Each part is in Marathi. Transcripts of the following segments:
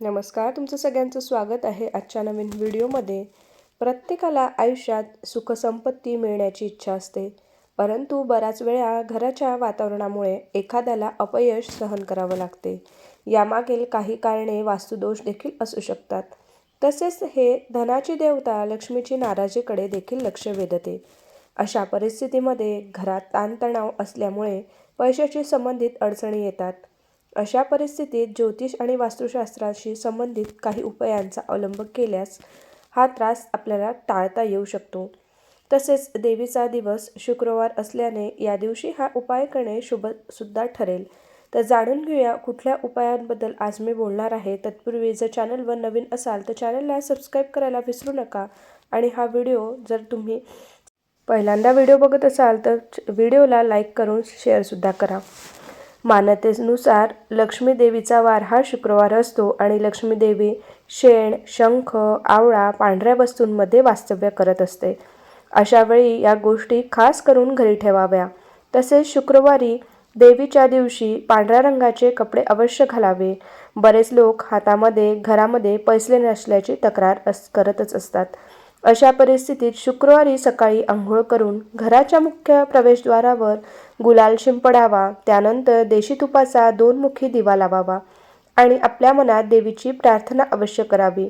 नमस्कार तुमचं सगळ्यांचं स्वागत आहे आजच्या नवीन व्हिडिओमध्ये. प्रत्येकाला आयुष्यात सुखसंपत्ती मिळण्याची इच्छा असते परंतु बऱ्याच वेळा घराच्या वातावरणामुळे एखाद्याला अपयश सहन करावं लागते. यामागील काही कारणे वास्तुदोष देखील असू शकतात. तसेच हे धनाची देवता लक्ष्मीची नाराजीकडे देखील लक्ष वेधते. अशा परिस्थितीमध्ये घरात ताणतणाव असल्यामुळे पैशाशी संबंधित अडचणी येतात. अशा परिस्थितीत ज्योतिष आणि वास्तुशास्त्राशी संबंधित काही उपायांचा अवलंब केल्यास हा त्रास आपल्याला टाळता येऊ शकतो. तसेच देवीचा दिवस शुक्रवार असल्याने या दिवशी हा उपाय करणे शुभसुद्धा ठरेल. तर जाणून घेऊया कुठल्या उपायांबद्दल आज मी बोलणार आहे. तत्पूर्वी जर चॅनलवर नवीन असाल तर चॅनलला सबस्क्राईब करायला विसरू नका. आणि हा व्हिडिओ जर तुम्ही पहिल्यांदा व्हिडिओ बघत असाल तर व्हिडिओला लाईक करून शेअरसुद्धा करा. मान्यतेनुसार लक्ष्मी देवीचा वार हा शुक्रवार असतो आणि लक्ष्मीदेवी शेण शंख आवळा पांढऱ्या वस्तूंमध्ये वास्तव्य करत असते. अशावेळी या गोष्टी खास करून घरी ठेवाव्या. तसेच शुक्रवारी देवीच्या दिवशी पांढऱ्या रंगाचे कपडे अवश्य घालावे. बरेच लोक हातामध्ये घरामध्ये पैसले नसल्याची तक्रार अस करतच असतात. अशा परिस्थितीत शुक्रवारी सकाळी आंघोळ करून घराच्या मुख्य प्रवेशद्वारावर गुलाल शिंपडावा त्यानंतर देशी तुपाचा दोनमुखी दिवा लावावा आणि आपल्या मनात देवीची प्रार्थना अवश्य करावी.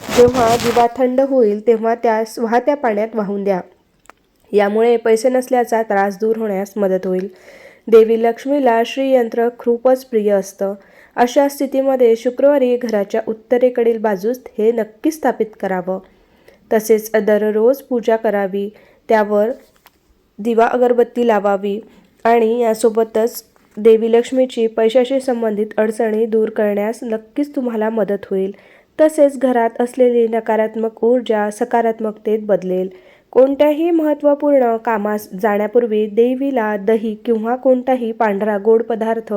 जेव्हा दिवा थंड होईल तेव्हा त्यास वाहत्या पाण्यात वाहून द्या. यामुळे पैसे नसल्याचा त्रास दूर होण्यास मदत होईल. देवी लक्ष्मीला श्रीयंत्र खूपच प्रिय असतं. अशा स्थितीमध्ये शुक्रवारी घराच्या उत्तरेकडील बाजूस हे नक्की स्थापित करावं. तसेच दररोज पूजा करावी. त्यावर दिवा अगरबत्ती लावावी. आणि यासोबतच देवी लक्ष्मीची पैशाशी संबंधित अडचणी दूर करण्यास नक्कीच तुम्हाला मदत होईल. तसेच घरात असलेली नकारात्मक ऊर्जा सकारात्मकतेत बदलेल. कोणत्याही महत्त्वपूर्ण कामास जाण्यापूर्वी देवीला दही किंवा कोणताही पांढरा गोड पदार्थ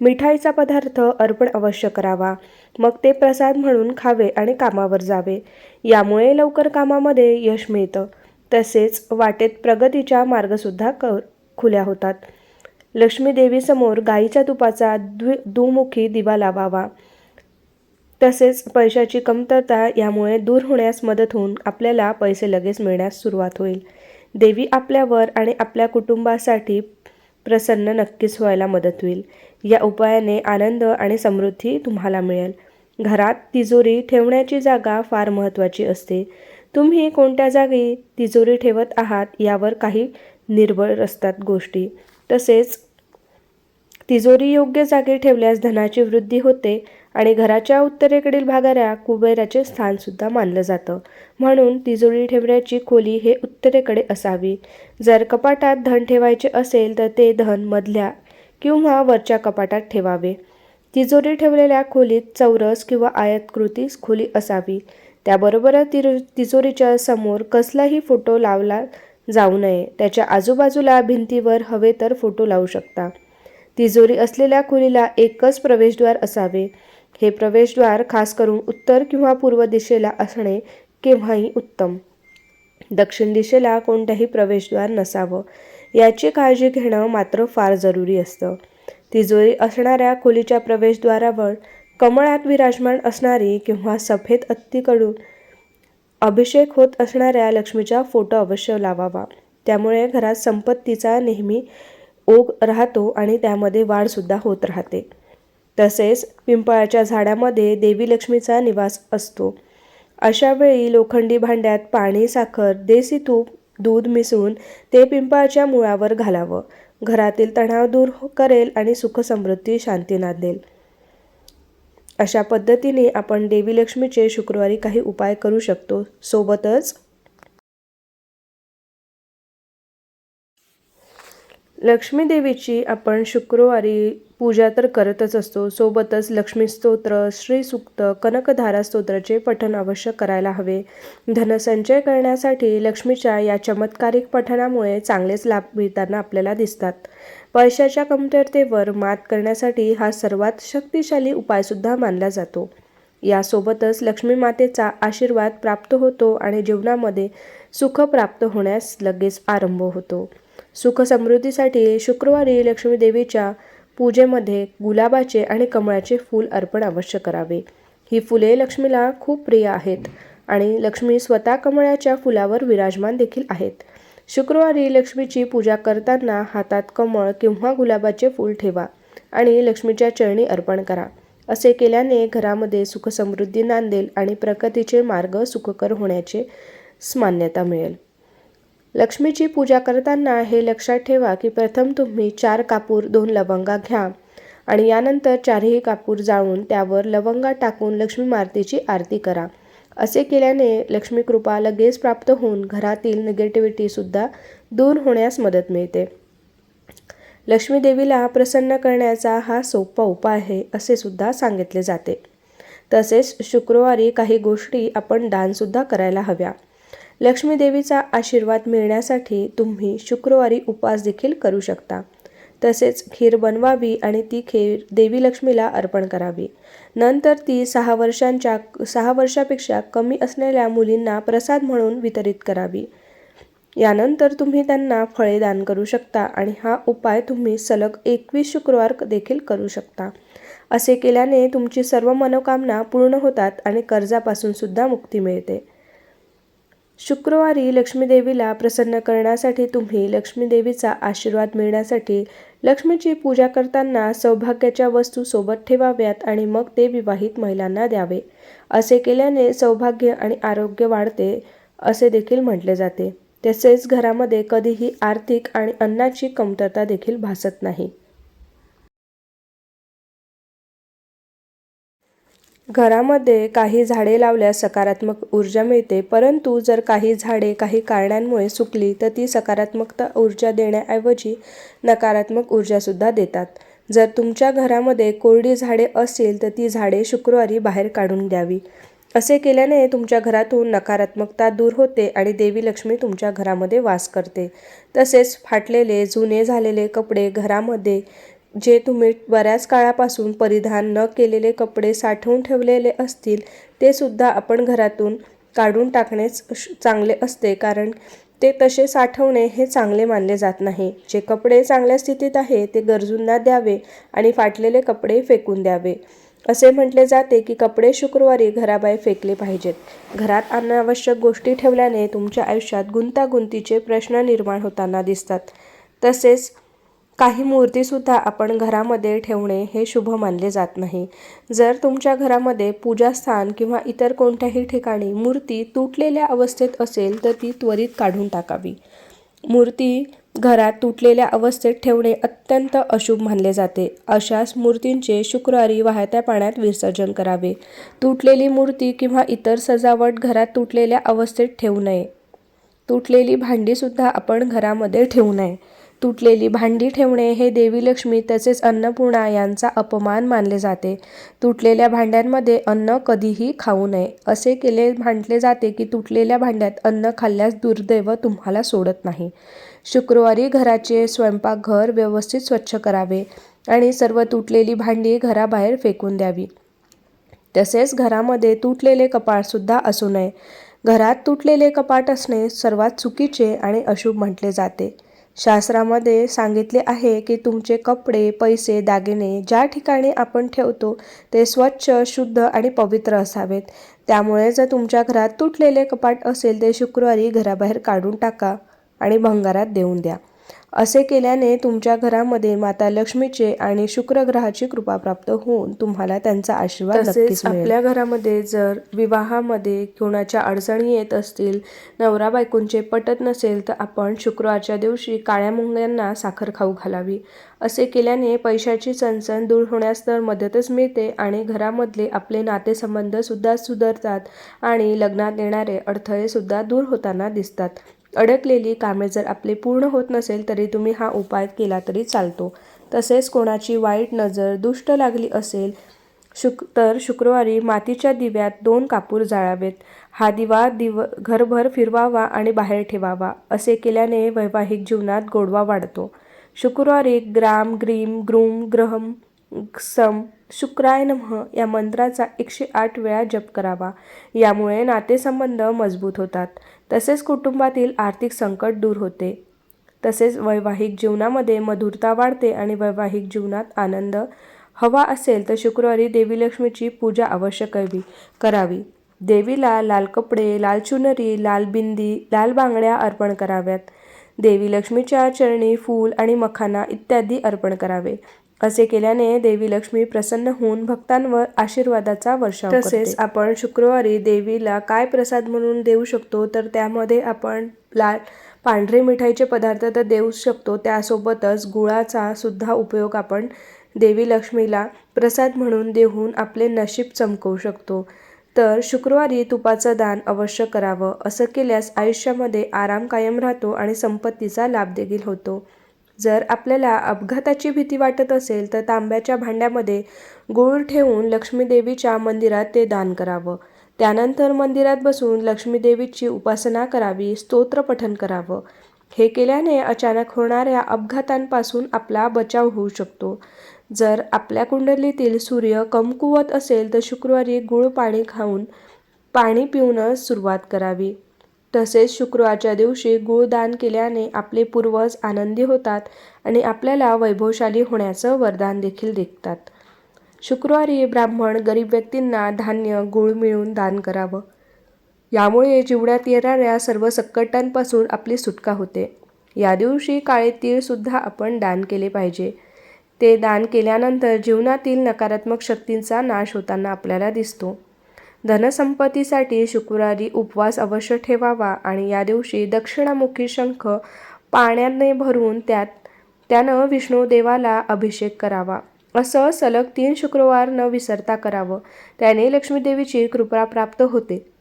मिठाईचा पदार्थ अर्पण अवश्य करावा. मग ते प्रसाद म्हणून खावे आणि कामावर जावे. यामुळे लवकर कामामध्ये यश मिळतं. तसेच वाटेत प्रगतीच्या मार्गसुद्धा क खुल्या होतात. लक्ष्मी देवीसमोर गाईच्या तुपाचा द्वि दुमुखी दिवा लावावा. तसेच पैशाची कमतरता यामुळे दूर होण्यास मदत होऊन आपल्याला पैसे लगेच मिळण्यास सुरुवात होईल. देवी आपल्यावर आणि आपल्या कुटुंबासाठी प्रसन्न नक्कीच व्हायला मदत होईल. या उपायाने आनंद आणि समृद्धी तुम्हाला मिळेल. घरात तिजोरी ठेवण्याची जागा फार महत्त्वाची असते. तुम्ही कोणत्या जागी तिजोरी ठेवत आहात यावर काही निर्बळ असतात गोष्टी. तसेच तिजोरी योग्य जागी ठेवल्यास धनाची वृद्धी होते आणि घराच्या उत्तरेकडील भागाला कुबेराचे स्थानसुद्धा मानलं जातं. म्हणून तिजोरी ठेवण्याची खोली हे उत्तरेकडे असावी. जर कपाटात धन ठेवायचे असेल तर ते धन मधल्या किंवा वरच्या कपाटात ठेवावे. तिजोरी ठेवलेल्या खोलीत चौरस किंवा आयतकृती खोली असावी. त्याबरोबरच ति तिजोरीच्या समोर कसलाही फोटो लावला जाऊ नये. त्याच्या आजूबाजूला भिंतीवर हवे तर फोटो लावू शकता. तिजोरी असलेल्या खोलीला एकच प्रवेशद्वार असावे. हे प्रवेशद्वार खास करून उत्तर किंवा पूर्व दिशेला असणे केव्हाही उत्तम. दक्षिण दिशेला कोणत्याही प्रवेशद्वार नसावं. याची काळजी घेणं मात्र फार जरुरी असतं. तिजोरी असणाऱ्या खोलीच्या प्रवेशद्वारावर कमळात विराजमान असणारी किंवा सफेद अत्तीकडून अभिषेक होत असणाऱ्या लक्ष्मीचा फोटो अवश्य लावावा. त्यामुळे घरात संपत्तीचा नेहमी ओघ राहतो आणि त्यामध्ये वाढसुद्धा होत राहते. तसेच पिंपळाच्या झाडामध्ये देवी लक्ष्मीचा निवास असतो. अशा वेळी लोखंडी भांड्यात पाणी साखर देसी तूप दूध मिसळून ते पिंपळाच्या मुळावर घालावं. घरातील तणाव दूर करेल आणि सुखसमृद्धी शांती नांदेल. अशा पद्धतीने आपण देवी लक्ष्मीचे शुक्रवारी काही उपाय करू शकतो. सोबतच लक्ष्मीदेवीची आपण शुक्रवारी पूजा तर करतच असतो. सोबतच लक्ष्मी स्तोत्र श्रीसुक्त कनकधारा स्तोत्राचे पठण अवश्य करायला हवे. धनसंचय करण्यासाठी लक्ष्मीच्या या चमत्कारिक पठणामुळे चांगलेच लाभ मिळताना आपल्याला दिसतात. पैशाच्या कमतरतेवर मात करण्यासाठी हा सर्वात शक्तिशाली उपायसुद्धा मानला जातो. यासोबतच लक्ष्मी मातेचा आशीर्वाद प्राप्त होतो आणि जीवनामध्ये सुख प्राप्त होण्यास लगेच आरंभ होतो. सुख समृद्धीसाठी शुक्रवारी लक्ष्मी देवीच्या पूजेमध्ये गुलाबाचे आणि कमळाचे फूल अर्पण अवश्य करावे. ही फुले लक्ष्मीला खूप प्रिय आहेत आणि लक्ष्मी स्वतः कमळाच्या फुलावर विराजमान देखील आहेत. शुक्रवारी लक्ष्मीची पूजा करताना हातात कमळ किंवा गुलाबाचे फूल ठेवा आणि लक्ष्मीच्या चरणी अर्पण करा. असे केल्याने घरामध्ये सुखसमृद्धी नांदेल आणि प्रगतीचे मार्ग सुखकर होण्याचे मान्यता मिळेल. लक्ष्मीची पूजा करताना हे लक्षात ठेवा की प्रथम तुम्ही चार कापूर दोन लवंगा घ्या. आणि यानंतर चारही कापूर जाळून त्यावर लवंगा टाकून लक्ष्मी मारतीची आरती करा. असे केल्याने लक्ष्मी कृपा लगेच प्राप्त होऊन घरातील निगेटिव्हिटीसुद्धा दूर होण्यास मदत मिळते. लक्ष्मी देवीला प्रसन्न करण्याचा हा सोपा उपाय आहे असे सुद्धा सांगितले जाते. तसेच शुक्रवारी काही गोष्टी आपण दानसुद्धा करायला हव्या. लक्ष्मीदेवीचा आशीर्वाद मिळण्यासाठी तुम्ही शुक्रवारी उपवास देखील करू शकता. तसेच खीर बनवावी आणि ती खीर देवी लक्ष्मीला अर्पण करावी. नंतर ती सहा वर्षांच्या सहा वर्षापेक्षा कमी असलेल्या मुलींना प्रसाद म्हणून वितरित करावी. यानंतर तुम्ही त्यांना फळे दान करू शकता आणि हा उपाय तुम्ही सलग एकवीस शुक्रवार देखील करू शकता. असे केल्याने तुमची सर्व मनोकामना पूर्ण होतात आणि कर्जापासून सुद्धा मुक्ती मिळते. शुक्रवारी लक्ष्मीदेवीला प्रसन्न करण्यासाठी तुम्ही लक्ष्मीदेवीचा आशीर्वाद मिळण्यासाठी लक्ष्मीची पूजा करताना सौभाग्याच्या वस्तू सोबत ठेवाव्यात आणि मग ते विवाहित महिलांना द्यावे. असे केल्याने सौभाग्य आणि आरोग्य वाढते असे देखील म्हटले जाते. तसेच घरामध्ये कधीही आर्थिक आणि अन्नाची कमतरता देखील भासत नाही. घरामध्ये काही झाडे लावल्यास सकारात्मक ऊर्जा मिळते परंतु जर काही झाडे काही कारणांमुळे सुकली तर ती सकारात्मकता ऊर्जा देण्याऐवजी नकारात्मक ऊर्जासुद्धा देतात. जर तुमच्या घरामध्ये कोरडी झाडे असतील तर ती झाडे शुक्रवारी बाहेर काढून द्यावी. असे केल्याने तुमच्या घरातून नकारात्मकता दूर होते आणि देवी लक्ष्मी तुमच्या घरामध्ये वास करते. तसेच फाटलेले जुने झालेले कपडे घरामध्ये जे तुम्ही बऱ्याच काळापासून परिधान न केलेले कपडे साठवून ठेवलेले असतील ते सुद्धा आपण घरातून काढून टाकणेच चांगले असते कारण ते तसे साठवणे हे चांगले मानले जात नाही. जे कपडे चांगल्या स्थितीत आहे ते गरजूंना द्यावे आणि फाटलेले कपडे फेकून द्यावे. असे म्हटले जाते की कपडे शुक्रवारी घराबाहेर फेकले पाहिजेत. घरात अनावश्यक गोष्टी ठेवल्याने तुमच्या आयुष्यात गुंतागुंतीचे प्रश्न निर्माण होताना दिसतात. तसेच काही मूर्तीसुद्धा आपण घरामध्ये ठेवणे हे शुभ मानले जात नाही. जर तुमच्या घरामध्ये पूजास्थान किंवा इतर कोणत्याही ठिकाणी मूर्ती तुटलेल्या अवस्थेत असेल तर ती त्वरित काढून टाकावी. मूर्ती घरात तुटलेल्या अवस्थेत ठेवणे अत्यंत अशुभ मानले जाते. अशाच मूर्तींचे शुक्रवारी वाहत्या पाण्यात विसर्जन करावे. तुटलेली मूर्ती किंवा इतर सजावट घरात तुटलेल्या अवस्थेत ठेवू नये. तुटलेली भांडीसुद्धा आपण घरामध्ये ठेवू नये. तुटलेली भांडी ठेवणे हे देवी लक्ष्मी तसेच अन्नपूर्णा यांचा अपमान मानले जाते. तुटलेल्या भांड्यांमध्ये अन्न कधीही खाऊ नये. असे केले म्हटले जाते की तुटलेल्या भांड्यात अन्न खाल्ल्यास दुर्दैव तुम्हाला सोडत नाही. शुक्रवारी घराचे स्वयंपाकघर व्यवस्थित स्वच्छ करावे आणि सर्व तुटलेली भांडी घराबाहेर फेकून द्यावी. तसेच घरामध्ये तुटलेले कपाटसुद्धा असू नये. घरात तुटलेले कपाट असणे सर्वात चुकीचे आणि अशुभ म्हटले जाते. शास्त्रामध्ये सांगितले आहे की तुमचे कपडे पैसे दागिने ज्या ठिकाणी आपण ठेवतो ते स्वच्छ शुद्ध आणि पवित्र असावेत. त्यामुळे जर तुमच्या घरात तुटलेले कपाट असेल ते शुक्रवारी घराबाहेर काढून टाका आणि भंगारात देऊन द्या. असे केल्याने तुमच्या घरामध्ये माता लक्ष्मीचे आणि शुक्रग्रहाची कृपा प्राप्त होऊन तुम्हाला त्यांचा आशीर्वाद नक्कीच आपल्या घरामध्ये जर विवाहामध्ये कोणाच्या अडचणी येत असतील नवरा बायकोंचे पटत नसेल तर आपण शुक्रवारच्या दिवशी काळ्या मुंग्यांना साखर खाऊ घालावी. असे केल्याने पैशाची चणचण दूर होण्यास तर मदतच मिळते आणि घरामधले आपले नातेसंबंध सुद्धा सुधारतात आणि लग्नात येणारे अडथळे सुद्धा दूर होताना दिसतात. अडकलेली कामे जर आपली पूर्ण होत नसेल तरी तुम्ही हा उपाय केला तरी चालतो. तसेच कोणाची वाईट नजर दुष्ट लागली असेल शुक तर शुक्रवारी मातीच्या दिव्यात दोन कापूर जाळावेत. हा दिवा दिव घरभर फिरवावा आणि बाहेर ठेवावा असे केल्याने वैवाहिक जीवनात गोडवा वाढतो. शुक्रवारी ग्राम ग्रीम ग्रूम ग्रहम सम शुक्राय नमः. या मंत्राचा एकशे आठ वेळा जप करावा. यामुळे नातेसंबंध मजबूत होतात. तसेच कुटुंबातील आर्थिक संकट दूर होते. तसेच वैवाहिक जीवनामध्ये मधुरता वाढते आणि वैवाहिक जीवनात आनंद हवा असेल तर शुक्रवारी देवी लक्ष्मीची पूजा अवश्य करावी करावी. देवीला लाल कपडे लाल चुनरी लाल बिंदी लाल बांगड्या अर्पण कराव्यात. देवी लक्ष्मीच्या चरणी फूल आणि मखाना इत्यादी अर्पण करावे. असे केल्याने देवी लक्ष्मी प्रसन्न होऊन भक्तांवर आशीर्वादाचा वर्षाव तसेच आपण शुक्रवारी देवीला काय प्रसाद म्हणून देऊ शकतो तर त्यामध्ये आपण लाल पांढरे मिठाईचे पदार्थ तर देऊ शकतो. त्यासोबतच गुळाचा सुद्धा उपयोग आपण देवी लक्ष्मीला प्रसाद म्हणून देऊन आपले नशीब चमकवू शकतो. तर शुक्रवारी तुपाचं दान अवश्य करावं. असं केल्यास आयुष्यामध्ये आराम कायम राहतो आणि संपत्तीचा लाभ देखील होतो. जर आपल्याला अपघाताची भीती वाटत असेल तर तांब्याच्या भांड्यामध्ये गूळ ठेवून लक्ष्मीदेवीच्या मंदिरात ते दान करावं. त्यानंतर मंदिरात बसून लक्ष्मीदेवीची उपासना करावी स्तोत्रपठन करावं. हे केल्याने अचानक होणाऱ्या अपघातांपासून आपला बचाव होऊ शकतो. जर आपल्या कुंडलीतील सूर्य कमकुवत असेल तर शुक्रवारी गूळ पाणी खाऊन पाणी पिऊनच सुरुवात करावी. तसेच शुक्रवारच्या दिवशी गूळ दान केल्याने आपले पूर्वज आनंदी होतात आणि आपल्याला वैभवशाली होण्याचं वरदान देखील देतात. शुक्रवारी ब्राह्मण गरीब व्यक्तींना धान्य गूळ मिळून दान करावं. यामुळे जीवनात येणाऱ्या सर्व संकटांपासून आपली सुटका होते. या दिवशी काळे तीळसुद्धा आपण दान केले पाहिजे. ते दान केल्यानंतर जीवनातील नकारात्मक शक्तींचा नाश होताना आपल्याला दिसतो. धनसंपत्तीसाठी शुक्रवारी उपवास अवश्य ठेवावा आणि या दिवशी दक्षिणामुखी शंख पाण्याने भरून त्यात त्यानं विष्णुदेवाला अभिषेक करावा. असं सलग तीन शुक्रवार न विसरता करावं. त्याने लक्ष्मीदेवीची कृपा प्राप्त होते.